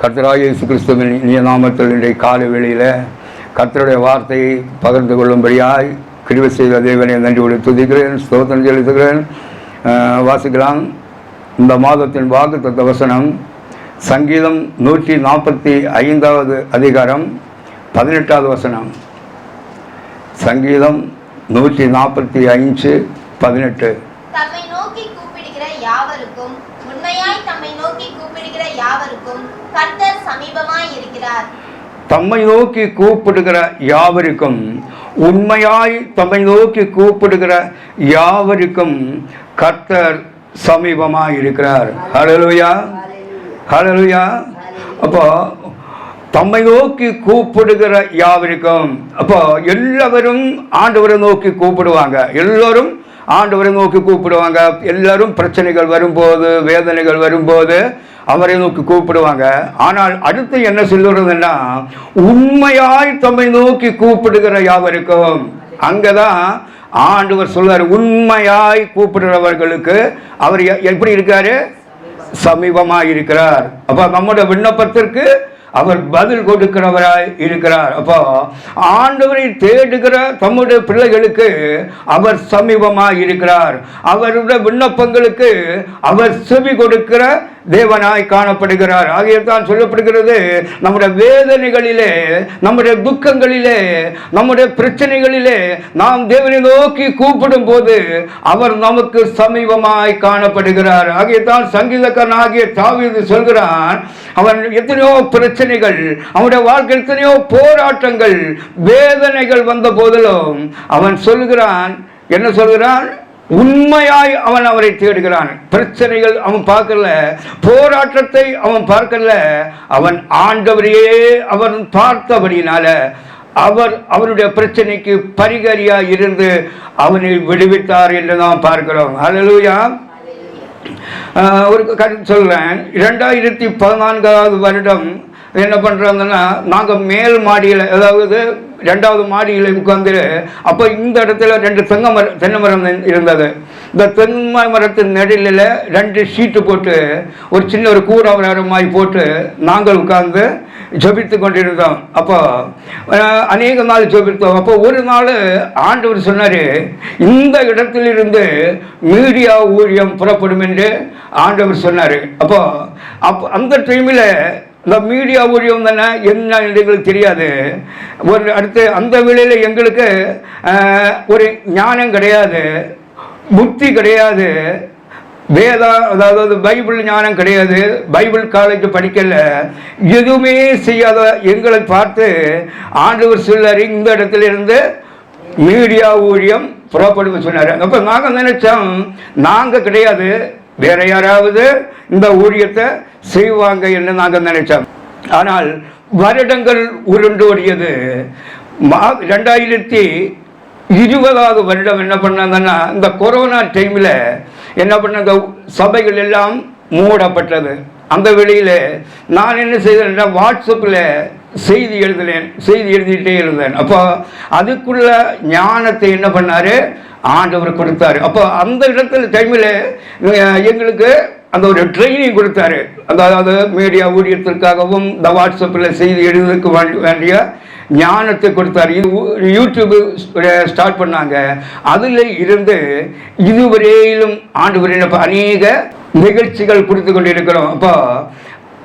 கர்த்தராக இயேசு கிறிஸ்துவின் இனிய நாமத்தில் இன்றைய காலை வேளையில் கர்த்தருடைய வார்த்தையை பகிர்ந்து கொள்ளும்படியாய் கிருபை செய்த தேவனை நன்றியோடு துதிக்கிறேன் ஸ்தோத்திரம் செலுத்துகிறேன். வாசிக்கலாம். இந்த மாதத்தின் வாக்கு தத்த வசனம் சங்கீதம் நூற்றி நாற்பத்தி ஐந்தாவது அதிகாரம் பதினெட்டாவது வசனம். சங்கீதம் நூற்றி நாற்பத்தி ஐந்து பதினெட்டு. தம்மை நோக்கி கூப்பிடுகிற யாவருக்கும் தம்மை நோக்கி கூப்பிடுகிற யாவருக்கும் கர்த்தர் சமீபமாய் இருக்கிறார். தம்மை நோக்கி கூப்பிடுகிற யாவருக்கும் உண்மையாய் தம்மை நோக்கி கூப்பிடுகிற யாவருக்கும் கர்த்தர் சமீபமாக இருக்கிறார். ஹலலுயா ஹலலுயா அப்போ தம்மை நோக்கி கூப்பிடுகிற யாவருக்கும் அப்போ எல்லாரும் ஆண்டவரை நோக்கி கூப்பிடுவாங்க. எல்லோரும் ஆண்டவரை நோக்கி கூப்பிடுவாங்க. எல்லாரும் பிரச்சனைகள் வரும்போது வேதனைகள் வரும்போது அவரை நோக்கி கூப்பிடுவாங்க. ஆனால் அடுத்து என்ன சொல்லுறதுன்னா உண்மையாய் தம்மை நோக்கி கூப்பிடுகிற யாவருக்கும் அங்கதான் ஆண்டவர் சொல்றாரு உண்மையாய் கூப்பிடுறவர்களுக்கு அவர் எ- எப்படி இருக்காரு? சமீபமாக இருக்கிறார் அப்ப நம்முடைய விண்ணப்பத்திற்கு அவர் பதில் கொடுக்கிறவராய் இருக்கிறார். அப்போ ஆண்டவரை தேடுகிற தம்முடைய பிள்ளைகளுக்கு அவர் சமீபமாய் இருக்கிறார். அவருடைய விண்ணப்பங்களுக்கு அவர் செவி கொடுக்கிற தேவனாய் காணப்படுகிறார். ஆகியதான் சொல்லப்படுகிறது நம்முடைய வேதனைகளிலே நம்முடைய துக்கங்களிலே நம்முடைய பிரச்சனைகளிலே நாம் தேவனை நோக்கி கூப்பிடும் போது அவர் நமக்கு சமீபமாய் காணப்படுகிறார். ஆகியதான் சங்கீதக்காரன் ஆகிய தாவீது சொல்கிறான் அவன் எத்தனையோ பிரச்சனை பிரச்சனைகள் அவனுடைய வாழ்க்கை எத்தனையோ போராட்டங்கள் வேதனைகள் வந்த போதிலும் அவன் சொல்கிறான் என்ன சொல்கிறான் உண்மையாய் அவன் அவரை தேடுகிறான். பிரச்சனைகள் அவன் பார்க்கல போராட்டத்தை அவன் பார்க்கல. அவன் ஆண்டவரையே அவன் பார்த்தபடியினால அவர் அவனுடைய பிரச்சனைக்கு பரிகரியா இருந்து அவனை விடுவித்தார் என்று நாம் பார்க்கிறோம். ஹalleluya. ஆஹ் ஒரு கருத்து சொல்கிறேன் இரண்டாயிரத்தி பதினான்காவது வருடம் என்ன பண்ணுறாங்கன்னா நாங்கள் மேல் மாடியில் அதாவது ரெண்டாவது மாடியில் உட்காந்து அப்போ இந்த இடத்துல ரெண்டு தென்னை மரம் தென்னை மரம் இருந்தது. இந்த தென்னை மரத்தின் நடுவில் ரெண்டு ஷீட்டு போட்டு ஒரு சின்ன ஒரு கூடாவரம் மாதிரி போட்டு நாங்கள் உட்கார்ந்து ஜபித்து கொண்டிருந்தோம். அப்போ அநேக நாள் ஜபித்தோம். அப்போ ஒரு நாள் ஆண்டவர் சொன்னார் இந்த இடத்திலிருந்து மீடியா ஊழியம் புறப்படும் என்று ஆண்டவர் சொன்னார். அப்போ அப்போ அந்த டைமில் இந்த மீடியா ஊழியம் தானே என்ன எங்களுக்கு தெரியாது. ஒரு அடுத்து அந்த வேளையில் எங்களுக்கு ஒரு ஞானம் கிடையாது புத்தி கிடையாது வேதா அதாவது பைபிள் ஞானம் கிடையாது பைபிள் காலேஜ் படிக்கல எதுவுமே செய்யாத எங்களை பார்த்து ஆண்டவர் சிலர் இந்த இடத்துல இருந்து மீடியா ஊழியம் புறப்படுவது சொன்னார். அப்போ நாங்கள் நினைச்சோம் நாங்கள் கிடையாது வேற யாராவது இந்த ஊழியத்தை செய்வாங்க என்று நாங்கள் நினைச்சோம். ஆனால் வருடங்கள் உருண்டோடியது. மா ரெண்டாயிரத்தி இருபதாவது வருடம் என்ன பண்ணாங்கன்னா இந்த கொரோனா டைமில் என்ன பண்ணாங்க சபைகள் எல்லாம் மூடப்பட்டது. அந்த வெளியில் நான் என்ன செய்தேன்னா வாட்ஸ்அப்பில் செய்தி எழுதினேன் செய்தி எழுதிட்டே இருந்தேன். அப்போ அதுக்குள்ள ஞானத்தை என்ன பண்ணார்? ஆண்டவர் கொடுத்தாரு. அப்போ அந்த இடத்துல டைமில் எங்களுக்கு அந்த ஒரு ட்ரைனிங் கொடுத்தாரு. அதாவது மீடியா ஊழியத்திற்காகவும் இந்த வாட்ஸ்அப்பில் செய்தி எழுதுவதற்கு வேண்டி- வேண்டிய ஞானத்தை கொடுத்தார். இது யூடியூப் ஸ்டார்ட் பண்ணாங்க. அதில் இருந்து இதுவரையிலும் ஆண்டு வரையிலும் இப்ப அநேக நிகழ்ச்சிகள் கொடுத்து கொண்டிருக்கிறோம். அப்போ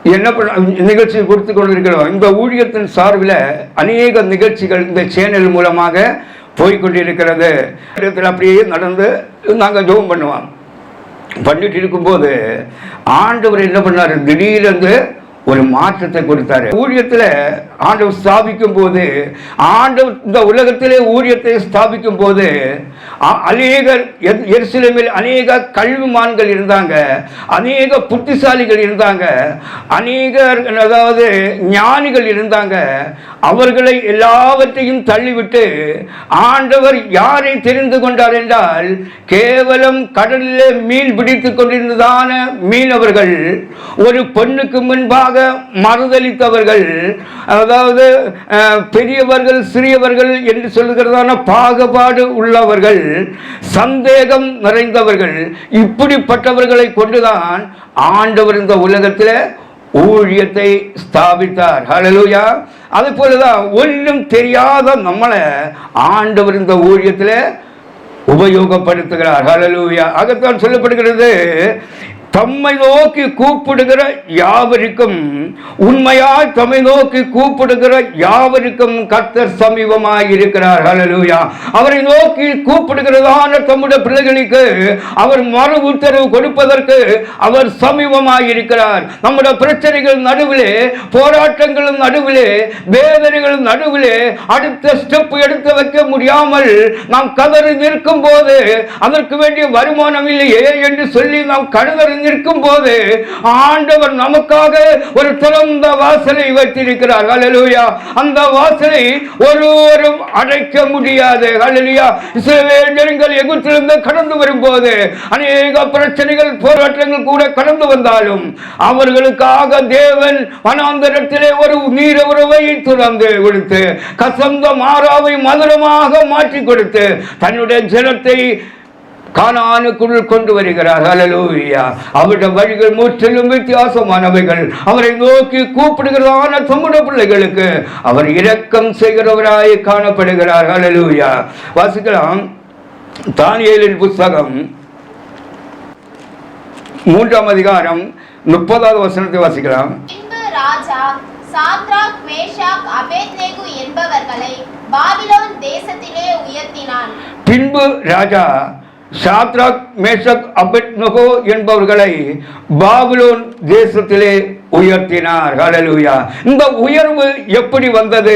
என்ன பண்ண நிகழ்ச்சி கொடுத்து கொண்டிருக்கிறோம். இந்த ஊழியத்தின் சார்பில் அநேக நிகழ்ச்சிகள் இந்த சேனல் மூலமாக போய்கொண்டிருக்கிறது அப்படியே நடந்து நாங்கள் ஜோம் பண்ணுவோம். பண்ணிட்டு இருக்கும்போது ஆண்டவர் என்ன பண்ணார்? திடீரென்று ஒரு மாற்றத்தை கொடுத்தாரு. ஊழியத்தில் ஆண்டவர் ஸ்தாபிக்கும் போது ஆண்டவர் இந்த உலகத்திலே ஊழியத்தை ஸ்தாபிக்கும் போது அ- அநேகர் எத்- எருசலேமில் அநேக கல்விமான்கள் இருந்தாங்க அநேக புத்திசாலிகள் இருந்தாங்க அநேகர் அதாவது ஞானிகள் இருந்தாங்க அவர்களை எல்லாவற்றையும் தள்ளிவிட்டு ஆண்டவர் யாரை தெரிந்து கொண்டார் என்றால் கேவலம் கடலிலே மீன் பிடித்துக் கொண்டிருந்ததான மீனவர்கள் ஒரு பெண்ணுக்கு முன்பாக மறுதளித்தவர்கள் அதாவது பெரியவர்கள் சிறியவர்கள் என்று சொல்லுகிறதான பாகுபாடு உள்ளவர்கள் சந்தேகம் நிறைந்தவர்கள் இப்படிப்பட்டவர்களை கொண்டுதான் ஆண்டவர் இந்த உலகத்தில் ஊழியத்தை ஸ்தாபித்தார். ஹலலூயா அது போலதான் ஒன்றும் தெரியாத நம்மளை ஆண்டவர் இந்த ஊழியத்தில் உபயோகப்படுத்துகிறார். ஹலலூயா அகத்தான் சொல்லப்படுகிறது. தம்மை நோக்கி கூப்பிடுகிற யாவருக்கும் உண்மையாய் தம்மை நோக்கி கூப்பிடுகிற யாவருக்கும் கர்த்தர் சமீபமாய் இருக்கிறார். ஹலலூயா அவரை நோக்கி கூப்பிடுகிறதான தம்முடைய பிள்ளைகளுக்கு அவர் மறு உத்தரவு கொடுப்பதற்கு அவர் சமீபமாய் இருக்கிறார். நம்முடைய பிரச்சனைகள் நடுவிலே போராட்டங்களும் நடுவிலே வேதனைகளும் நடுவிலே அடுத்த ஸ்டெப் எடுத்து வைக்க முடியாமல் நாம் கதறி நிற்கும் போது அதற்கு வேண்டிய வருமானம் இல்லையே என்று சொல்லி நாம் கடுதறி நிற்கும் போது ஆண்டவர் நமக்காக ஒரு திறந்த வாசலை வைத்திருக்கிறார். ஹalleluya. அந்த வாசலை ஒருவரும் அடைக்க முடியாது. ஹalleluya. இஸ்ரவேல் ஜனங்கள் எகிப்திலிருந்து கடந்து வரும்போது அநேக பிரச்சனைகள் போராட்டங்கள் கூட கடந்து வந்தாலும் அவர்களுக்காக தேவன் வனாந்தரத்திலே ஒரு நீர உறவை துறந்து கொடுத்து கசந்த மாறாவை மதுரமாக மாற்றி கொடுத்து தன்னுடைய ஜனத்தை கானானுக்குள் கொண்டு வருகிறார். ஹalleluya. அவருடைய வழிகள் முற்றிலும் வித்தியாசமானவைகள். அவரை நோக்கி கூப்பிடுகிறதான தம்முடைய பிள்ளைகளுக்கு அவர் இரக்கம் செய்கிறவராய் காணப்படுகிறார். ஹalleluya. வாசிக்கலாம். தானியேலின் புஸ்தகம் மூன்றாம் அதிகாரம் முப்பதாவது வசனத்தை வாசிக்கலாம். ராஜா சாத்ராக் மேஷாக் அபேத்நேகு என்பவர்களை பாபிலோன் தேசத்திலே உயர்த்தினான். பின்பு ராஜா சாத்ராக் மேஷக் அபெட்நகோ என்பவர்களை பாபிலோன் தேசத்திலே உயர்த்தினார். ஹalleluya. இந்த உயர்வு எப்படி வந்தது?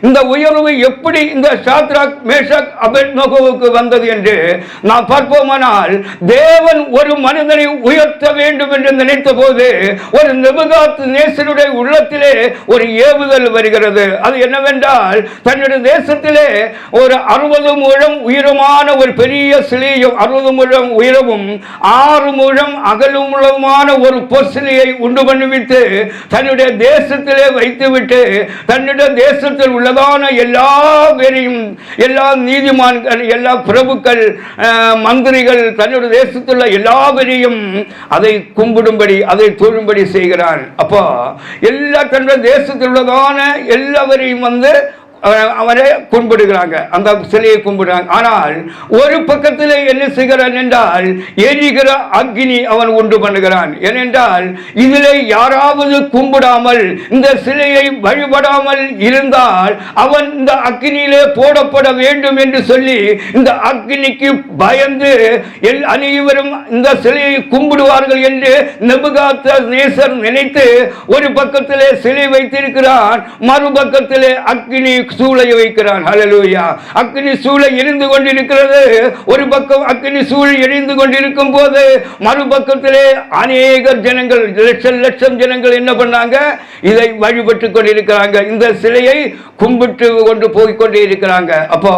இந்த உயர்வு எப்படி இந்த சாத்ராக் மேஷக் அபெட்நகோவுக்கு வந்தது என்று நாம் பார்ப்போமானால் தேவன் ஒரு மனிதனை உயர்த்த வேண்டும் என்று நினைத்த போது ஒரு நிபுகாத் நேசனுடைய உள்ளத்திலே ஒரு ஏவுதல் வருகிறது. அது என்னவென்றால் தன்னுடைய தேசத்திலே ஒரு அறுபது முழம் உயரமான ஒரு பெரிய சிலையும் அறுபது முழம் உயரமும் ஆறு முழம் அகலுமுழமான ஒரு பொற்சிலையை உண்டு பண்ணிவிட்டு தன்னுடைய தேசத்திலே வைத்துவிட்டு தன்னுடைய தேசத்தில் உள்ளதான எல்லா பேரையும் எல்லா நீதிமான்கள் எல்லா பிரபுக்கள் மந்திரிகள் தன்னுடைய தேசத்தில் உள்ள எல்லா பேரையும் அதை கும்பிடும்படி அதை தொழும்படி செய்கிறான். அப்போ எல்லா தன்னுடைய தேசத்தில் உள்ளதான எல்லாவரையும் வந்து அவரை கும்பிடுகிறாங்க. அந்த சிலையை கும்பிடுறாங்க. ஆனால் ஒரு பக்கத்தில் என்ன செய்கிறான் என்றால் எரிகிற அக்னி அவன் உண்டு பண்ணுகிறான். ஏனென்றால் இதில் யாராவது கும்பிடாமல் இந்த சிலையை வழிபடாமல் இருந்தால் அவன் இந்த அக்னியிலே போடப்பட வேண்டும் என்று சொல்லி இந்த அக்னிக்கு பயந்து எல் அனைவரும் இந்த சிலையை கும்பிடுவார்கள் என்று நெபுகாத்த நேசர் நினைத்து ஒரு பக்கத்திலே சிலை வைத்திருக்கிறான் மறுபக்கத்திலே அக்னி சூளை வைக்கிறான். ஹலலூயா அக்னி சூளை எரிந்து கொண்டிருக்கிறது. ஒரு பக்கம் அக்னி சூழ் எரிந்து கொண்டிருக்கும் போது மறுபக்கத்திலே அநேக ஜனங்கள் லட்சம் லட்சம் ஜனங்கள் என்ன பண்ணாங்க? இதை வழிபட்டு கொண்டிருக்கிறாங்க. இந்த சிலையை கும்பிட்டு கொண்டு போய் கொண்டே இருக்கிறாங்க. அப்போ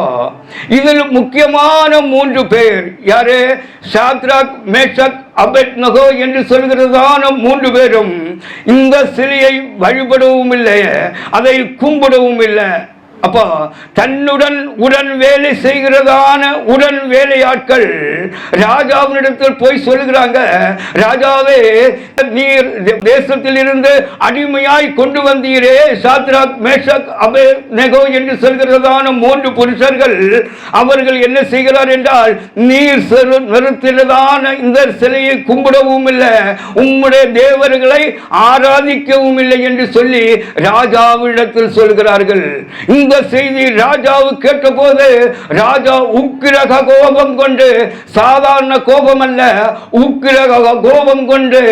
இதில் முக்கியமான மூன்று பேர். யாரு? சாத்ராக் மேஷக் அபெத்நகோ என்று சொல்கிறதான மூன்று பேரும் இந்த சிலையை வழிபடவும் இல்லை அதை கும்பிடவும் இல்லை. அப்போ தன்னுடன் உடன் வேலை செய்கிறதான உடன் வேலையாட்கள் ராஜாவினிடத்தில் போய் சொல்லுகிறாங்க ராஜாவே நீர் தேசத்தில் இருந்து அடிமையாய் கொண்டு வந்தீரே சாத்ராக் மேஷக் அபே நெகோ என்று சொல்கிறதான மூன்று புருஷர்கள் அவர்கள் என்ன செய்கிறார் என்றால் நீர் செரு- நிறுத்தினதான இந்த சிலையை கும்பிடவும் இல்லை உம்முடைய தேவர்களை ஆராதிக்கவும் இல்லை என்று சொல்லி ராஜாவிடத்தில் சொல்கிறார்கள். இந்த செய்தி ராஜாவு கேட்டபோது ராஜா உக்கிரக கோபம் கொண்டு சாதாரண கோபம் அல்ல உக்கிரக கோபம் கொண்டு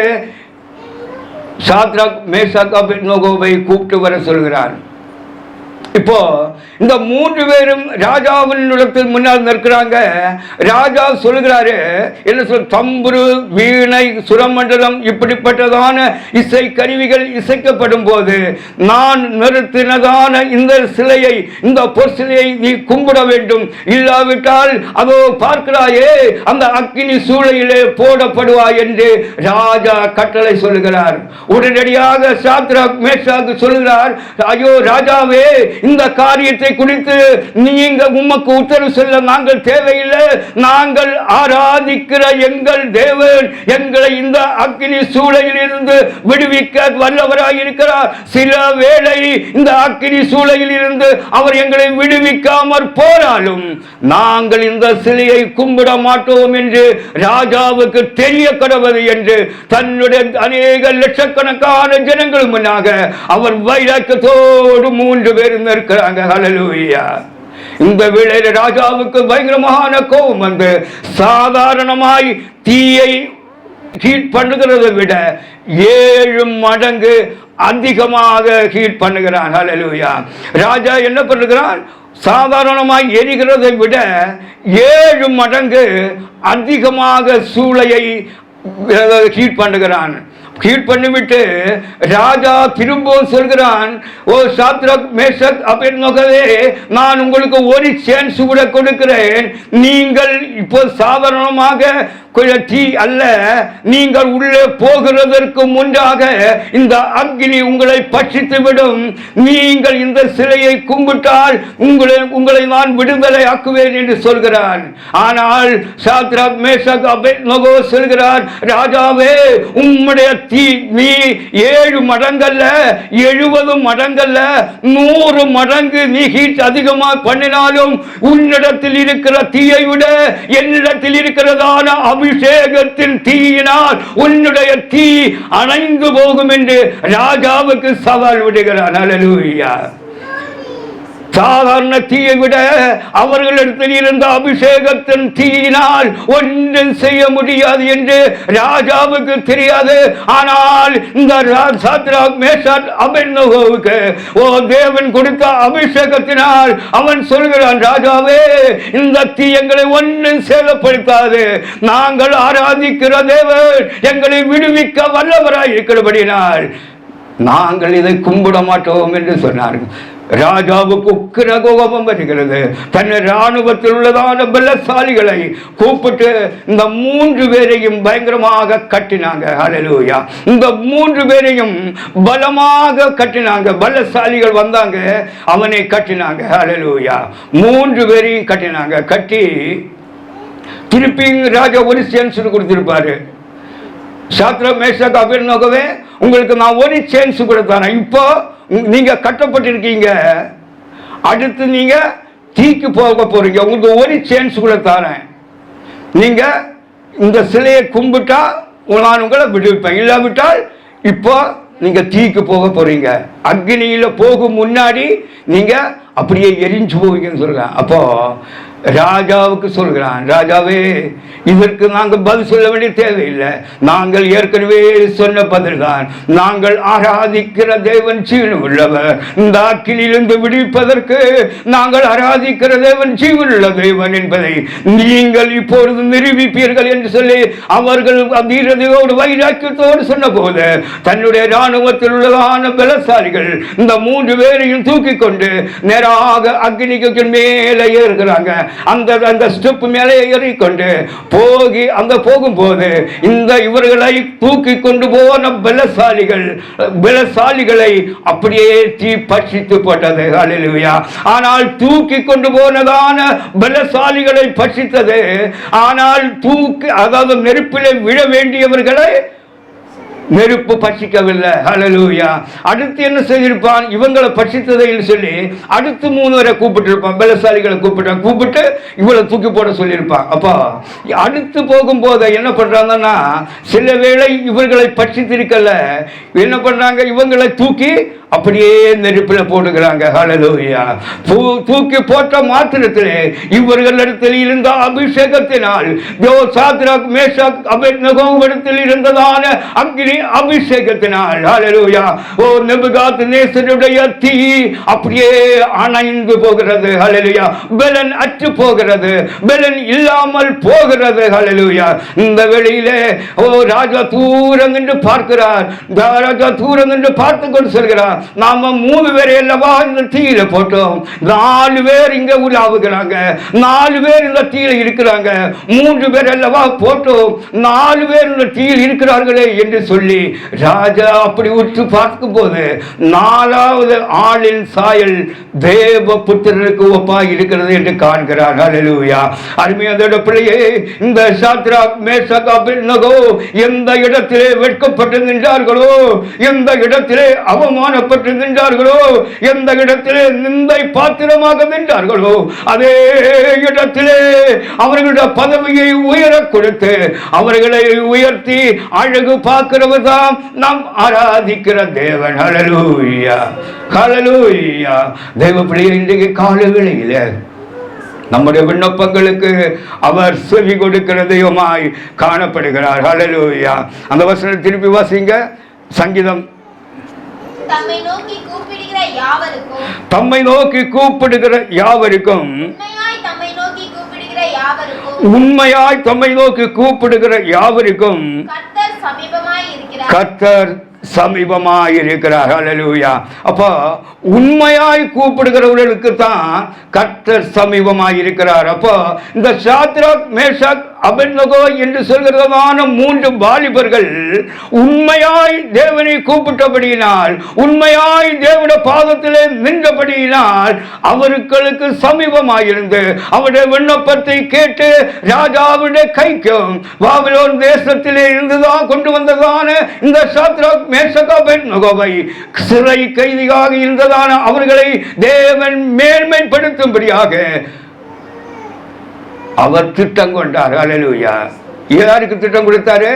சாத்ராக் மேஷாக் அபிநோகோவை கூப்பிட்டு வர சொல்கிறான் இப்போ இந்த மூன்று பேரும் ராஜாவின் நிலத்தில் முன்னால் நிற்கிறாங்க. ராஜா சொல்கிறாரு என்ன சொல் தம்புரு வீணை சுரமண்டலம் இப்படிப்பட்டதான இசை கருவிகள் இசைக்கப்படும் போது நான் நிறுத்தினதான இந்த சிலையை இந்த பொற்சிலையை நீ கும்பிட வேண்டும். இல்லாவிட்டால் அதோ பார்க்கிறாயே அந்த அக்கினி சூளையிலே போடப்படுவாய் என்று ராஜா கட்டளை சொல்லுகிறார். உடனடியாக சாத்ராக் மேஷாக்கு சொல்லுகிறார் ஐயோ ராஜாவே இந்த காரியத்தை குறித்து நீங்க உமக்கு உத்தரவு செல்ல நாங்கள் தேவையில்லை. நாங்கள் ஆராதிக்கிற எங்கள் தேவன் எங்களை இந்த அக்னி சூளையில் இருந்து விடுவிக்க வல்லவராய் இருக்கிறார் சில வேளை இந்த அக்னி சூளையில் இருந்து அவர் எங்களை விடுவிக்காமற் போனாலும் நாங்கள் இந்த சிலையை கும்பிட மாட்டோம் என்று ராஜாவுக்கு தெரிய கடவுது என்று தன்னுடைய அநேக லட்சக்கணக்கான ஜனங்கள் முன்னாக அவர் வைராக்கியத்தோடு மூன்று பேர் இருக்கிறாங்க ஹலலூயா இந்த வேளையில ராஜாவுக்கு பயங்கரமான கோபம் வந்து சாதாரணமாய் தீயை ஹீட் பண்ணுகிறதை விட ஏழு மடங்கு அதிகமாக ஹீட் பண்ணுகிறான் ஹலலூயா ராஜா என்ன பண்ணுகிறான்? சாதாரணமாய் எரிகிறதை விட ஏழு மடங்கு அதிகமாக சூளையை ஹீட் பண்ணுகிறான். ஹீட் பண்ணிவிட்டு ராஜா திரும்பவும் சொல்கிறான் ஓ சாத்ரக் மேஷத் அப்படின்னு நான் உங்களுக்கு ஒரு சான்ஸ் கூட கொடுக்கிறேன். நீங்கள் இப்போ சாதாரணமாக கொஞ்சம் அல்ல. நீங்கள் உள்ளே போகிறதற்கு முன்பாக இந்த அக்னி உங்களை பட்சித்துவிடும். நீங்கள் இந்த சிலையை கும்பிட்டால் உங்களை உங்களை நான் விடுதலை ஆக்குவேன் என்று சொல்கிறான். ஆனால் சாத்ராக் மேஷக் அபேத்நகோ சொல்கிறார் ராஜாவே உம்முடைய தீ நீ ஏழு மடங்கல்ல எழுபது மடங்கல்ல நூறு மடங்கு நீ ஹீட் அதிகமா பண்ணினாலும் உன்னிடத்தில் இருக்கிற தீயை விட என்னிடத்தில் இருக்கிறதான அபி அபிஷேகத்தின் தீயினால் உன்னுடைய தீ அணைந்து போகும் என்று ராஜாவுக்கு சவால் விடுகிறான். அலலூயா சாதாரண தீயை விட அவர்களிடத்தில் இருந்த அபிஷேகத்தின் தீயினால் ஒன்றும் செய்ய முடியாது என்று ராஜாவுக்கு தெரியாது. ஆனால் இந்த மேஷாத் ஓ தேவன் கொடுத்த அபிஷேகத்தினால் அவன் சொல்கிறான் ராஜாவே இந்த தீ எங்களை ஒன்றும் சேதப்படுத்தாது. நாங்கள் ஆராதிக்கிற தேவன் எங்களை விடுவிக்க வல்லவராய் இருக்கிறபடினால் நாங்கள் இதை கும்பிட மாட்டோம் என்று சொன்னார்கள். ராஜாவுக்கு உக்கிர கோபம் வருகிறது. தன் இராணுவத்தில் உள்ளதான பலசாலிகளை கூப்பிட்டு இந்த மூன்று பேரையும் பயங்கரமாக கட்டினாங்க. அலலூயா இந்த மூன்று பேரையும் பலமாக கட்டினாங்க. பலசாலிகள் வந்தாங்க அவனை கட்டினாங்க. அலலூயா மூன்று பேரையும் கட்டினாங்க. கட்டி திருப்பி ராஜா ஒரு சான்ஸ் கொடுத்திருப்பாரு. சாத்திர மேஷாக்கு அபிர்னோகவே உங்களுக்கு நான் ஒரு சேன்ஸ் கொடுத்தானே. இப்போ நீங்க கட்டப்பட்டிருக்கீங்க. அடுத்து நீங்க தீக்கு போக போறீங்க. உங்களுக்கு ஒரு சான்ஸ் கூட தரேன். நீங்க இந்த சிலையை கும்பிட்டா நான் உங்களை விடுவிப்பேன். இல்லாவிட்டால் இப்போ நீங்க தீக்கு போக போறீங்க. அக்னியில போகும் முன்னாடி நீங்க அப்படியே எரிஞ்சு போவீங்கன்னு சொல்றான். அப்போ ராஜாவுக்கு சொல்கிறான் ராஜாவே இதற்கு நாங்கள் பதில் சொல்ல வேண்டிய தேவையில்லை. நாங்கள் ஏற்கனவே சொன்ன பதில்தான். நாங்கள் ஆராதிக்கிற தேவன் ஜீவன் உள்ளவர் இந்த அக்கிலிருந்து விடுவிப்பதற்கு நாங்கள் ஆராதிக்கிற தேவன் ஜீவன் உள்ள தேவன் என்பதை நீங்கள் இப்பொழுது நிரூபிப்பீர்கள் என்று சொல்லி அவர்கள் வீரதையோடு வைராக்கியத்தோடு சொன்ன போது தன்னுடைய இராணுவத்தில் உள்ளதான பலசாலிகள் இந்த மூன்று பேரையும் தூக்கி கொண்டு நேராக அக்னிக்கு மேலே ஏறுகிறாங்க. அந்த அந்த ஸ்டெப் மேலே ஏறிக்கொண்டு போகி அந்த போகும்போது இந்த இவர்களை தூக்கி கொண்டு போன பலசாலிகள் பலசாலிகளை அப்படியே தீ பட்சித்து போட்டது. ஹalleluya ஆனால் தூக்கி கொண்டு போனதான பலசாலிகளை பட்சித்தது ஆனால் தூக்கி அதாவது நெருப்பிலே விழ வேண்டியவர்களை நெருப்பு பட்சிக்கவில்லை ஹலலூயா அடுத்து என்ன செய்திருப்பான்? இவங்களை பட்சித்ததை சொல்லி அடுத்து மூணு வரை கூப்பிட்டு இருப்பான் பலசாலிகளை கூப்பிட்டான். கூப்பிட்டு இவளை தூக்கி போட சொல்லியிருப்பான். அப்போ அடுத்து போகும்போது என்ன பண்றாங்கன்னா சில வேளை இவர்களை பட்சித்திருக்கல என்ன பண்றாங்க? இவங்களை தூக்கி அப்படியே நெருப்பில் போடுகிறாங்க. ஹலலூயா தூ- தூக்கி போட்ட மாத்திரத்திலே இவர்களிடத்தில் இருந்த அபிஷேகத்தினால் யோ சாத்ராக் மேஷாக் இருந்ததான அக்னி அபிஷேகத்தினால் ஹalleluya ஓ நெபுகாத் நேசருடைய தீ அப்படியே அணைந்து போகிறது ஹalleluya பலன் அற்று போகிறது பலன் இல்லாமல் போகிறது ஹalleluya இந்த வெளியிலே ஓ ராஜா தூரம் என்று பார்க்கிறார். ராஜா தூரம் என்று பார்த்து கொண்டு சொல்கிறார். நாம மூணு பேர் அல்லவா இந்த தீயில போட்டோம். நாலு பேர் இங்க உலாவுகிறாங்க. நாலு பேர் இந்த தீயில இருக்கிறாங்க. மூன்று பேர் அல்லவா போட்டோம். நாலு பேர் இந்த தீயில் இருக்கிறார்களே என்று சொல்லி சொல்லி ராஜா அப்படி உற்று பார்க்கும் போது நாலாவது ஆளின் சாயல் தேவ புத்திரனுக்கு ஒப்பாய் இருக்கிறது என்று காண்கிறார். ஹalleluya. அருமையான பிள்ளையே இந்த சாத்ரா மேஷக் அபிநகோ எந்த இடத்திலே வெட்கப்பட்டு நின்றார்களோ எந்த இடத்திலே அவமானப்பட்டு நின்றார்களோ எந்த இடத்திலே நிந்தை பாத்திரமாக நின்றார்களோ அதே இடத்திலே அவர்களுடைய பதவியை உயர கொடுத்து அவர்களை உயர்த்தி அழகு பார்க்கிறவர் நாம் ஆராதிக்கிற தேவன். ஹalleluya ஹalleluya தேவ பிள்ளையை இன்றைக்கு காலவேளையில நம்முடைய விண்ணப்பங்களுக்கு அவர் செவி கொடுக்கிற தெய்வமாய் காணப்படுகிறார். ஹalleluya அந்த வசனம் திருப்பி வாசிங்க. சங்கீதம் தம்மை நோக்கி கூப்பிடுகிற யாவருக்கும் உண்மையாய் தம்மை நோக்கி கூப்பிடுகிற யாவருக்கும் கர்த்தர் சமீபமாய் இருக்கிறார் அலலூயா அப்போ உண்மையாய் கூப்பிடுகிறவர்களுக்கு தான் கர்த்தர் சமீபமாய் இருக்கிறார் அப்போ இந்த சாத்ராக் மேஷாக் அபெத்நகோ என்று சொல்கிறதான மூன்று வாலிபர்கள் உண்மையாய் தேவனை கூப்பிட்டபடியினால் உண்மையாய் தேவன பாதத்திலே நின்றபடியினால் அவர்களுக்கு சமீபமாயிருந்து அவருடைய விண்ணப்பத்தை கேட்டு ராஜாவுடைய கைக்கும் பாபிலோன் தேசத்திலே இருந்துதான் கொண்டு வந்ததான இந்த சாத்ராக் மேஷகாபெத்நகோவை சிறை கைதியாக இருந்ததான அவர்களை தேவன் மேன்மைப்படுத்தும்படியாக அவர் திட்டம் கொண்டார். அலையா யாருக்கு திட்டம் கொடுத்தாரு.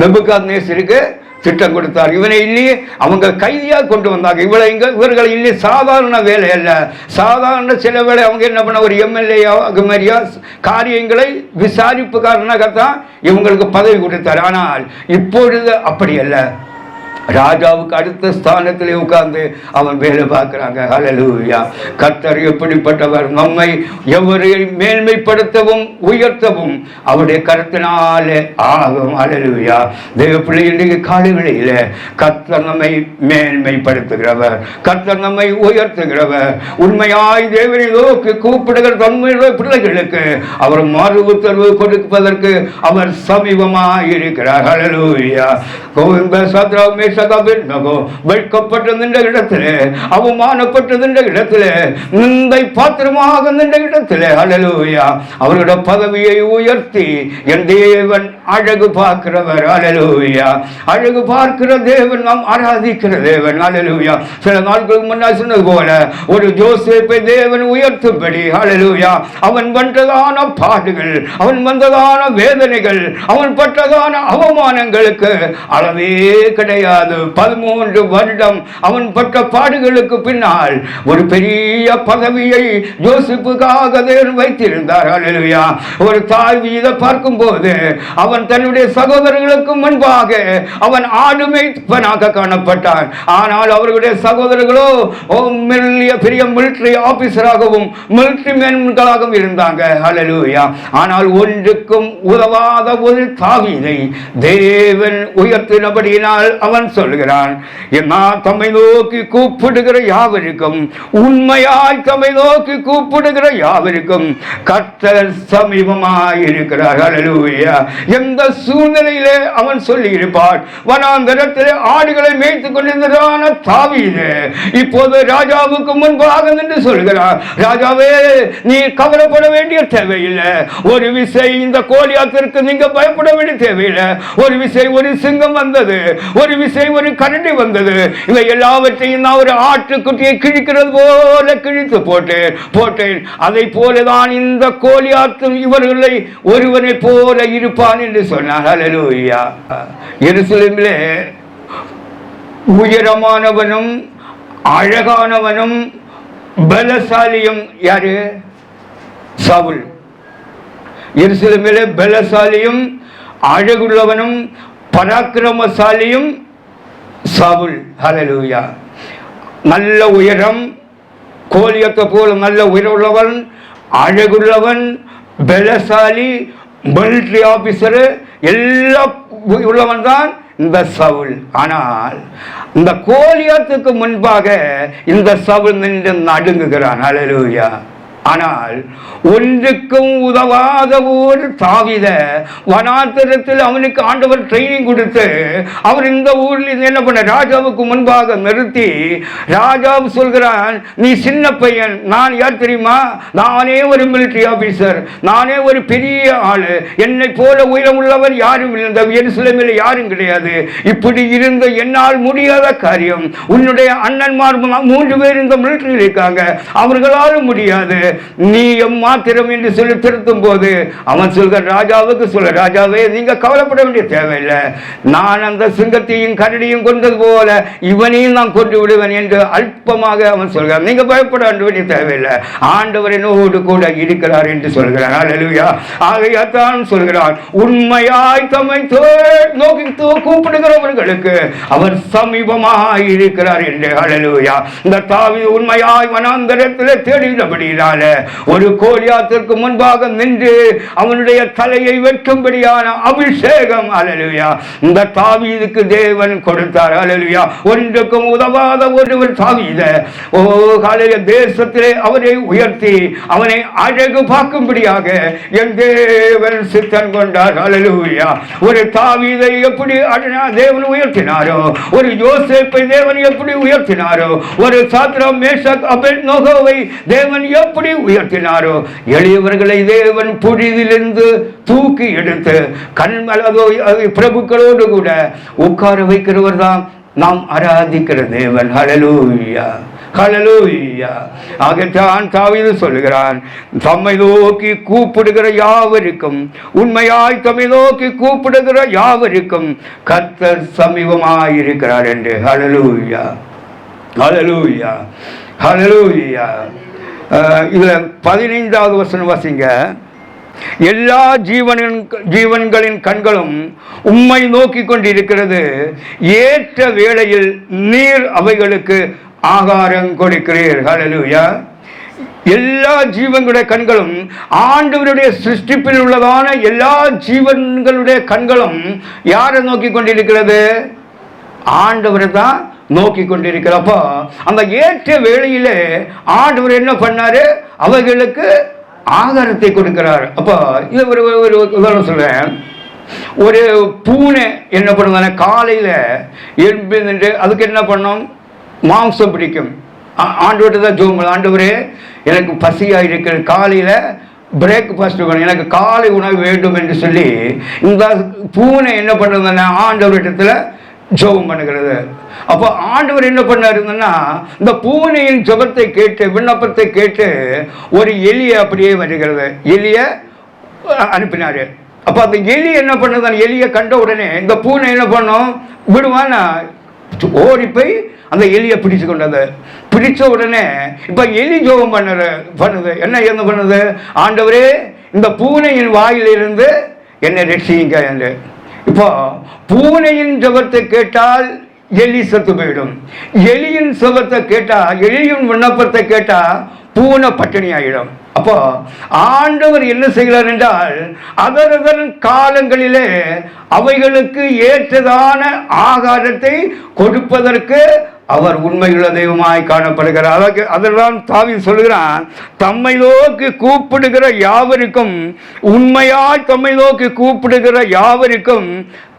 நெபுகாத்நேசருக்கு திட்டம் கொடுத்தார். இவனை இல்லையே அவங்க கைதியாக கொண்டு வந்தாங்க. இவளை இங்க இவர்களை இல்லையே சாதாரண வேலை அல்ல. சாதாரண சில வேலை அவங்க என்ன பண்ண ஒரு எம்எல்ஏயோ அது மாதிரியோ காரியங்களை விசாரிப்புக்காரனாகத்தான் இவங்களுக்கு பதவி கொடுத்தார். ஆனால் இப்பொழுது அப்படி அல்ல. ராஜாவுக்கு அடுத்த ஸ்தானத்திலே உட்கார்ந்து அவன் வேலை பார்க்குறாங்க. ஹலலூயா கத்தர் எப்படிப்பட்டவர்? நம்மை எவரையும் மேன்மைப்படுத்தவும் உயர்த்தவும் அவருடைய கருத்தினாலே ஆகும். அலலுயா தேவ பிள்ளை இன்றைக்கு காலைகளில நம்மை மேன்மைப்படுத்துகிறவர். கத்தர் நம்மை உயர்த்துகிறவர். உண்மையாய் தேவனை நோக்கி கூப்பிடுகிற தன்மையுடைய பிள்ளைகளுக்கு அவர் மறு உத்தரவு கொடுப்பதற்கு அவர் சமீபமாக இருக்கிறார் ஹலலூயா கோவிந்த சத்ராமே மேஷகபின்னகோ வெட்கப்பட்டு நின்ற இடத்திலே அவமானப்பட்டு நின்ற இடத்திலே நிந்தை பாத்திரமாக நின்ற இடத்திலே ஹalleluya அவர்களுடைய பதவியை உயர்த்தி என் தேவன் அழகு பார்க்கிறவர் ஹalleluya அழகு பார்க்கிற தேவன் நாம் ஆராதிக்கிற தேவன் ஹalleluya. சில நாட்களுக்கு முன்னாடி சொன்னது போல ஒரு ஜோசேப்பை தேவன் உயர்த்தும்படி ஹalleluya அவன் வந்ததான பாடுகள் அவன் வந்ததான வேதனைகள் அவன் பட்டதான அவமானங்களுக்கு அளவே கிடையாது. பதிமூன்று வருடம் அவன் பட்ட பாடுகளுக்கு பின்னால் ஒரு பெரிய பதவியை ஜோசிப்புக்காக வைத்திருந்தார். அலுவயா ஒரு தாய் இதை பார்க்கும்போது அவன் தன்னுடைய சகோதரர்களுக்கு முன்பாக அவன் ஆளுமைப்பனாக காணப்பட்டான். ஆனால் அவர்களுடைய சகோதரர்களோ மெல்லிய பெரிய மிலிட்டரி ஆபீசராகவும் மிலிட்டரி மேன்களாகவும் இருந்தாங்க. ஹalleluya. ஆனால் ஒன்றுக்கும் உதவாத ஒரு தாவீதை தேவன் உயர்த்தினபடியினால் அவன் சொல்கிறான். நான் தம்மை நோக்கி கூப்பிடுகிற யாவருக்கும்? உண்மையாய் தம்மை நோக்கி கூப்பிடுகிற யாவருக்கும்? கர்த்தர் சமீபமாய் இருக்கிறார் ஹalleluya. எந்த சூழ்நிலையிலே அவன் சொல்லி இருப்பான் வனாந்தரத்தில் ஆடுகளை மேய்த்துக் கொண்டிருந்ததான தாவீது. இப்போது ராஜாவுக்கு முன்பாக நின்று சொல்கிறார் ராஜாவே நீ கவலைப்பட வேண்டிய தேவையில்லை. ஒரு விசை இந்த கோலியாத்திற்கு நீங்க பயப்பட வேண்டிய தேவையில்லை. ஒரு விசை ஒரு சிங்கம் வந்தது. ஒரு விசை ஒரு கரடி வந்தது. இவை எல்லாவற்றையும் நான் ஒரு ஆட்டுக்குட்டியை கிழிக்கிறது போல கிழித்து போட்டேன். போட்டேன். அதை போலதான் இந்த கோலியாத்தும் இவர்களை ஒருவனை போல இருப்பான் என்று சொன்னார். அலலூயா எருசலேமிலே உயரமானவனும் அழகானவனும் பலசாலியும் யாரு? சவுல். எருசலேமிலே பலசாலியும் அழகுள்ளவனும் பராக்கிரமசாலியும் சவுல் ஹலலூயா நல்ல உயரம் கோலியத்தை போல நல்ல உயரமுள்ளவன் அழகுள்ளவன் பலசாலி மிலிட்ரி ஆபீசரு எல்லாம் உள்ளவன் தான் இந்த சவுல் ஆனால் இந்த கோலியத்துக்கு முன்பாக இந்த சவுல் நின்று நடுங்குகிறான். அலலூயா ஆனால் ஒன்றுக்கும் உதவாத ஒரு தாவித வனாத்திரத்தில் அவனுக்கு ஆண்டவர் ட்ரைனிங் கொடுத்து அவர் இந்த ஊரில் என்ன பண்ண ராஜாவுக்கு முன்பாக நிறுத்தி ராஜா சொல்கிறான் நீ சின்ன பையன் நான் யார் தெரியுமா? நானே ஒரு மிலிட்டரி ஆபீசர் நானே ஒரு பெரிய ஆள் என்னை போல உயரமுள்ளவர் யாரும் இல்லை இந்த யாரும் கிடையாது. இப்படி இருந்த என்னால் முடியாத காரியம் உன்னுடைய அண்ணன்மார் மூன்று பேர் இந்த மிலிட்டரியில் இருக்காங்க அவர்களால் முடியாது. நீ எம்மாத்திரம் என்று சொல்லி திருத்தும் போது அவன் சொல்கிற ராஜாவுக்கு சொல்ல ராஜாவே நீங்க கவலைப்பட வேண்டிய தேவையில்லை. நான் அந்த சிங்கத்தையும் கரடியும் கொண்டது போல இவனையும் நான் கொண்டு விடுவேன் என்று அல்பமாக அவன் சொல்கிறான். நீங்க பயப்பட வேண்டிய தேவையில்லை. ஆண்டவர் என்னோடு கூட இருக்கிறார் என்று சொல்கிறார் அல்லேலூயா ஆகையாத்தான் சொல்கிறார் உண்மையாய் தம்மை நோக்கி கூப்பிடுகிறவர்களுக்கு அவர் சமீபமாக இருக்கிறார் என்று. அல்லேலூயா இந்த தாவி உண்மையாய் வனாந்தரத்தில் தேடினபடியினால ஒரு கோலியாத்திற்கு முன்பாக நின்று அவனுடைய தலையை வெட்டும்படியான அபிஷேகம் அல்லேலூயா இந்த தாவீதுக்கு தேவன் கொடுத்தார் அல்லேலூயா ஒன்றுக்கும் உதவாத ஒருவர் தாவீத. ஓ காலைய தேசத்திலே அவரை உயர்த்தி அவனை அழகு பார்க்கும்படியாக என் தேவன் சித்தன் கொண்டார் அல்லேலூயா ஒரு தாவீதை எப்படி அழகா தேவன் உயர்த்தினாரோ ஒரு யோசேப்பை தேவன் எப்படி உயர்த்தினாரோ ஒரு சாத்திரம் மேஷக் அபெல் நோகோவை தேவன் எப்படி உயர்த்தினாரோ? எளியவர்களை தேவன் புரிதிலிருந்து தூக்கி எடுத்து கண்மலகோ பிரபுக்களோடு கூட உட்கார வைக்கிறவர் தான் நாம் ஆராதிக்கிற தேவன். ஹலலூயா ஹalleluya ஆகத்தான் தாவீது சொல்லுகிறான் தம்மை நோக்கி கூப்பிடுகிற யாவருக்கும் உண்மையாய் தம்மை நோக்கி கூப்பிடுகிற யாவருக்கும் கர்த்தர் சமீபமாயிருக்கிறார் என்று. ஹலலூயா ஹலலூயா ஹலலூயா இதில் பதினைந்தாவது வசனம் வாசிங்க. எல்லா ஜீவனின் ஜீவன்களின் கண்களும் உம்மை நோக்கி கொண்டிருக்கிறது. ஏற்ற வேளையில் நீர் அவைகளுக்கு ஆகாரம் கொடுக்கிறீர். எல்லா ஜீவங்களுடைய கண்களும் ஆண்டவருடைய சிருஷ்டிப்பில் உள்ளதான எல்லா ஜீவன்களுடைய கண்களும் யாரை நோக்கி கொண்டிருக்கிறது? ஆண்டவர் தான் நோக்கி கொண்டிருக்கிறப்போ அந்த ஏற்ற வேளையிலே ஆண்டவர் என்ன பண்ணாரு? அவர்களுக்கு ஆகாரத்தை கொடுக்கிறார். அப்போ இது ஒரு ஒரு- உதாரணம் சொல்றேன். ஒரு பூனை என்ன பண்ணுவாங்க காலையில் எழுந்து அதுக்கு என்ன பண்ணும்? மாம்சம் பிடிக்கும். ஆ- ஆண்டவர்கிட்ட தான் ஜோம் ஆண்டவரே எனக்கு பசியாக இருக்கிற காலையில் பிரேக்ஃபாஸ்ட் வேணும். எனக்கு காலை உணவு வேண்டும் என்று சொல்லி இந்த பூனை என்ன பண்ணுறதுன்னா ஆண்டவரிடத்தில் ஜோபம் பண்ணுகிறது. அப்போ ஆண்டவர் என்ன பண்ணாருன்னா இந்த பூனையின் ஜபத்தை கேட்டு விண்ணப்பத்தை கேட்டு ஒரு எலியை அப்படியே வருகிறது. எலியை அனுப்பினாரு. அப்போ அந்த எலி என்ன பண்ணுது? அந்த எலியை கண்ட உடனே இந்த பூனை என்ன பண்ணும்? விடுவானா? ஓடி போய் அந்த எலியை பிடிச்சு கொண்டது. பிடிச்ச உடனே இப்போ எலி ஜோபம் பண்ணுற பண்ணுது. என்ன என்ன பண்ணுது? ஆண்டவரே இந்த பூனையின் வாயிலிருந்து என்னை ரட்சியுங்க என்று. இப்போ பூனையின் ஜபத்தை கேட்டால் எலி செத்து போயிடும். எலியின் சுபத்தை கேட்டா எலியின் விண்ணப்பத்தை கேட்டா பூனை பட்டினி ஆயிடும் அப்போ ஆண்டவர் என்ன செய்கிறார் என்றால் அதரதன் காலங்களிலே அவைகளுக்கு ஏற்றதான ஆகாரத்தை கொடுப்பதற்கு அவர் உண்மையுள்ள தெய்வமாய் காணப்படுகிறார். அதற்கு அதெல்லாம் தாவி சொல்கிறான் தம்மை நோக்கி கூப்பிடுகிற யாவருக்கும் உண்மையாய் தம்மை நோக்கி கூப்பிடுகிற யாவருக்கும்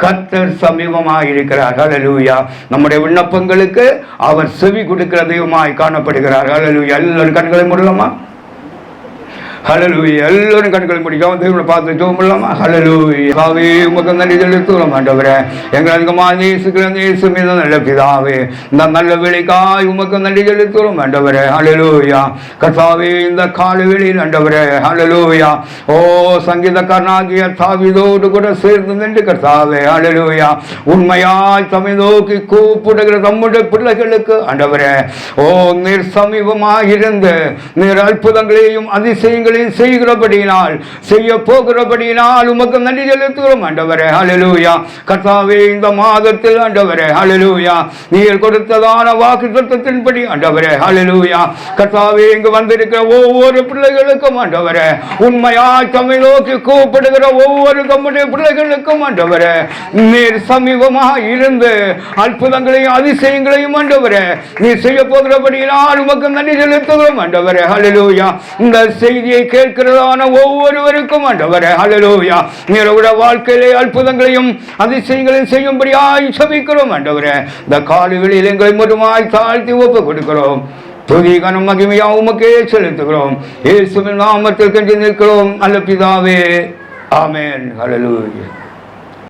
கத்தர் சமீபமாக இருக்கிறார். ஹalleluya. நம்முடைய விண்ணப்பங்களுக்கு அவர் செவி கொடுக்கிற தெய்வமாய் காணப்படுகிறார். ஹalleluya. எல்லாரும் கண்களை மூடலாமா? ஹalleluya எல்லோரும் கண்களை முடிக்காம தேவனை பார்த்து ஜெபம் பண்ணலாமா ஹalleluya பாவே உமக்கு நன்றி செலுத்துகிறோம் ஆண்டவரே. எங்களை அதிகமாக நேசிக்கிற நேசு மீது நல்ல பிதாவே இந்த நல்ல வேலைக்காய் உமக்கு நன்றி செலுத்துகிறோம் ஆண்டவரே. ஹலலூயா கர்த்தாவே இந்த கால வேளையில் ஆண்டவரே. ஹலலூயா ஓ சங்கீதக்காரனாகிய தாவீதோடு கூட சேர்ந்து நின்று கர்த்தாவே. ஹலலூயா உண்மையாய் தம்மை நோக்கி கூப்பிடுகிற தம்முடைய பிள்ளைகளுக்கு ஆண்டவரே. ஓ நீர் சமீபமாக இருந்து நீர் அற்புதங்களையும் அதிசயங்களையும் காரியங்களையும் செய்கிறபடியினால் செய்ய போகிறபடியினால் உமக்கு நன்றி செலுத்துகிறோம் ஆண்டவரே. ஹalleluya கர்த்தாவே இந்த மாதத்தில் ஆண்டவரே. ஹalleluya நீர் கொடுத்ததான வாக்கு தத்துவத்தின்படி ஆண்டவரே. ஹalleluya கர்த்தாவே இங்கு வந்திருக்கிற ஒவ்வொரு பிள்ளைகளுக்கும் ஆண்டவரே. உண்மையா தமிழ் நோக்கி கூப்பிடுகிற ஒவ்வொரு தம்முடைய பிள்ளைகளுக்கும் ஆண்டவரே. நீர் சமீபமாக இருந்து அற்புதங்களையும் அதிசயங்களையும் ஆண்டவரே. நீ செய்ய போகிறபடியினால் உமக்கு நன்றி செலுத்துகிறோம் ஆண்டவரே. ஹalleluya இந்த செய்தியை கேட்கிறதான ஒவ்வொருவருக்கும் ஆண்டவரே ஹalleluya நீரோட வாழ்க்கையிலே அற்புதங்களையும் அதிசயங்களையும் செய்யும்படியாய் சபிக்கிறோம் ஆண்டவரே. இந்த காடுகளில் எங்களை மட்டுமாய் தாழ்த்தி ஒப்பு கொடுக்கிறோம். துதிகனும் மகிமையா உமக்கே செலுத்துகிறோம். இயேசுவின் நாமத்தில் கண்டு நிற்கிறோம். அல்ல பிதாவே ஆமேன். ஹலலூயா